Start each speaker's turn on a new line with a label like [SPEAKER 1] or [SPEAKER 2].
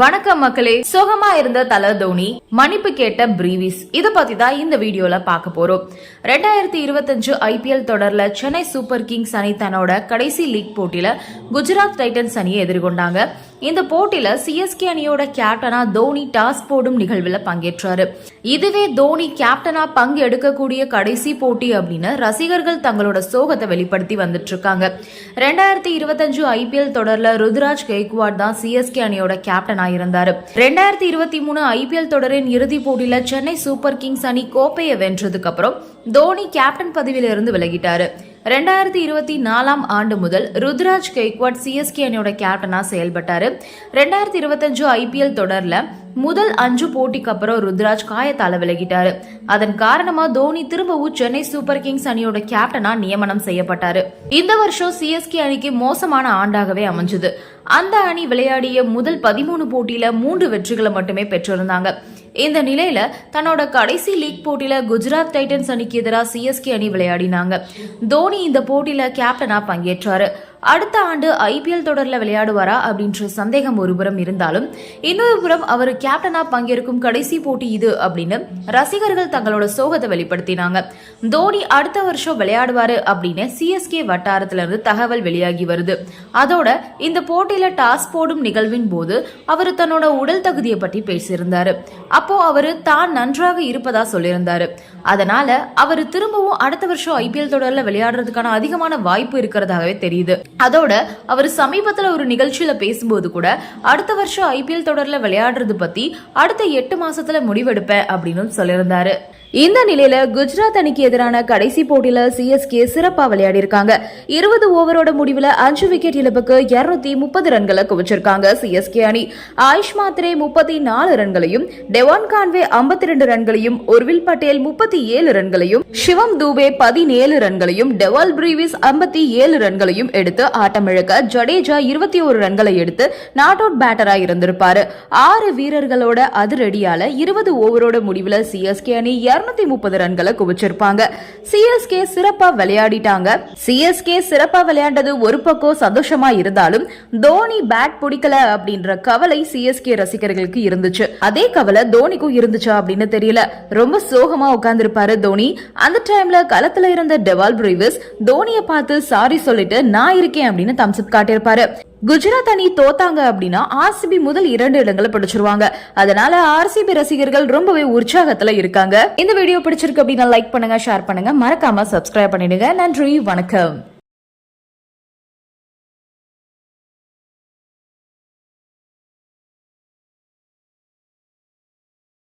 [SPEAKER 1] வணக்கம் மக்களே. சுகமா இருந்த தல தோனி மன்னிப்பு கேட்ட பிரீவிஸ். இத பத்தி தான் இந்த வீடியோல பார்க்க போறோம். ரெண்டாயிரத்தி இருபத்தஞ்சு ஐபிஎல் தொடர்ல சென்னை சூப்பர் கிங்ஸ் அணி தன்னோட கடைசி லீக் போட்டியில குஜராத் டைட்டன்ஸ் அணியை எதிர்கொண்டாங்க. இந்த போட்டியில சிஎஸ்கே அணியோட கேப்டனா தோனி டாஸ் போடும் நிகழ்வுல பங்கேற்றாரு. இதுவே தோனி கேப்டனா பங்கு எடுக்கக்கூடிய கடைசி போட்டி அப்படின்னு ரசிகர்கள் தங்களோட சோகத்தை வெளிப்படுத்தி வந்துட்டு இருக்காங்க ரெண்டாயிரத்தி இருபத்தஞ்சு ஐபிஎல் தொடர்ல ருத்ராஜ் கெய்க்வாட் தான் சிஎஸ்கே அணியோட கேப்டனா இருந்தாரு. ரெண்டாயிரத்தி இருபத்தி மூணு ஐபிஎல் தொடரின் இறுதிப் போட்டியில சென்னை சூப்பர் கிங்ஸ் அணி கோப்பையை வென்றதுக்கு அப்புறம் தோனி கேப்டன் பதவியிலிருந்து விலகிட்டாரு. ரெண்டாயிரத்தி இருபத்தி நாலாம் ஆண்டு முதல் ருத்ராஜ் கெய்க்வாட் சிஎஸ்கே அணியோட கேப்டனா செயல்பட்டாரு. ரெண்டாயிரத்தி இருபத்தஞ்சு ஐபிஎல் தொடர்ல முதல் அஞ்சு போட்டிக்கு அப்புறம் ருத்ராஜ் காயத்தால விலகிட்டாரு. அதன் காரணமா தோனி திரும்பவும் சென்னை சூப்பர் கிங்ஸ் அணியோட கேப்டனா நியமனம் செய்யப்பட்டாரு. இந்த வருஷம் சிஎஸ்கே அணிக்கு மோசமான ஆண்டாகவே அமைஞ்சது. அந்த அணி விளையாடிய முதல் பதிமூணு போட்டியில மூன்று வெற்றிகளை மட்டுமே பெற்றிருந்தாங்க. இந்த நிலையில தன்னோட கடைசி லீக் போட்டியில குஜராத் டைட்டன்ஸ் அணிக்கு எதிராக சிஎஸ்கே அணி விளையாடினாங்க. தோனி இந்த போட்டியில கேப்டனா பங்கேற்றாரு. அடுத்த ஆண்டு ஐபிஎல் தொடர்ல விளையாடுவாரா அப்படின்ற சந்தேகம் ஒருபுறம் இருந்தாலும் இன்னொரு புறம் அவர் கேப்டனா பங்கேற்கும் கடைசி போட்டி இது அப்படின்னு ரசிகர்கள் தங்களோட சோகத்தை வெளிப்படுத்தினாங்க. தோனி அடுத்த வருஷம் விளையாடுவாரு அப்படின்னு சிஎஸ்கே வட்டாரத்துல இருந்து தகவல் வெளியாகி வருது. அதோட இந்த போட்டியில டாஸ் போடும் நிகழ்வின் போது அவர் தன்னோட உடல் தகுதியை பற்றி பேசியிருந்தாரு. அப்போ அவரு தான் நன்றாக இருப்பதா சொல்லியிருந்தாரு. அதனால அவர் திரும்பவும் அடுத்த வருஷம் ஐபிஎல் தொடர்ல விளையாடுறதுக்கான அதிகமான வாய்ப்பு இருக்கிறதாகவே தெரியுது. அதோட அவர் சமீபத்துல ஒரு நிகழ்ச்சியில பேசும்போது கூட அடுத்த வருஷம் ஐபிஎல் தொடர்ல விளையாடுறது பத்தி அடுத்த எட்டு மாசத்துல முடிவெடுப்பேன் அப்படின்னு சொல்லியிருந்தாரு. இந்த நிலையில குஜராத் அணிக்கு எதிரான கடைசி போட்டியில சிஎஸ்கே சிறப்பா விளையாடி இருக்காங்க இருபது ஓவரோட முடிவுல அஞ்சு விக்கெட் இழப்புக்கு இருநூத்தி முப்பது ரன்களை குவிச்சிருக்காங்க சிஎஸ்கே அணி. ஆயுஷ் மாத்ரே முப்பத்தி நாலு ரன்களையும் டெவான் கான்வே ஐம்பத்தி ரெண்டு ரன்களையும் ஒர்வில் பட்டேல் முப்பத்தி ஏழு ரன்களையும் சிவம் தூபே பதினேழு ரன்களையும் டெவால் பிரீவிஸ் ஐம்பத்தி ஏழு ரன்களையும் எடுத்து ஆட்டமிழக்க ஜடேஜா இருபத்தி ஒரு ரன்களை எடுத்து நாட் அவுட் பேட்டரா இருந்திருப்பாரு. ஆறு வீரர்களோட அதிரடியால இருபது ஓவரோட முடிவுல சிஎஸ்கே அணி இருநூத்தி முப்பது ரன்களை குவிச்சிருப்பாங்க. சிஎஸ்கே சிறப்பா விளையாடிட்டாங்க. சிஎஸ்கே சிறப்பா விளையாண்டது ஒரு பக்கம் சந்தோஷமா இருந்தாலும் தோனி பேட் பிடிக்கல அப்படின்ற கவலை சிஎஸ்கே ரசிகர்களுக்கு இருந்துச்சு. அதே கவலை தோனிக்கும் இருந்துச்சா அப்படின்னு தெரியல. ரொம்ப சோகமா உட்கார்ந்துருப்பாரு தோனி. அந்த டைம்ல களத்துல இருந்த டெவால் பிரீவிஸ் தோனிய பார்த்து சாரி சொல்லிட்டு நான் இருக்கேன் அப்படின்னு தம்ஸ்அப் காட்டியிருப்பாரு. குஜராத் அணி தோத்தாங்க அப்படின்னா ஆர்சிபி முதல் இரண்டு இடங்களை பிடிச்சிருவாங்க. அதனால ஆர்சிபி ரசிகர்கள் ரொம்பவே உற்சாகத்துல இருக்காங்க. இந்த வீடியோ பிடிச்சிருக்கு அப்படின்னா லைக் பண்ணுங்க ஷேர் பண்ணுங்க. மறக்காம சப்ஸ்கிரைப் பண்ணிடுங்க. நன்றி வணக்கம்.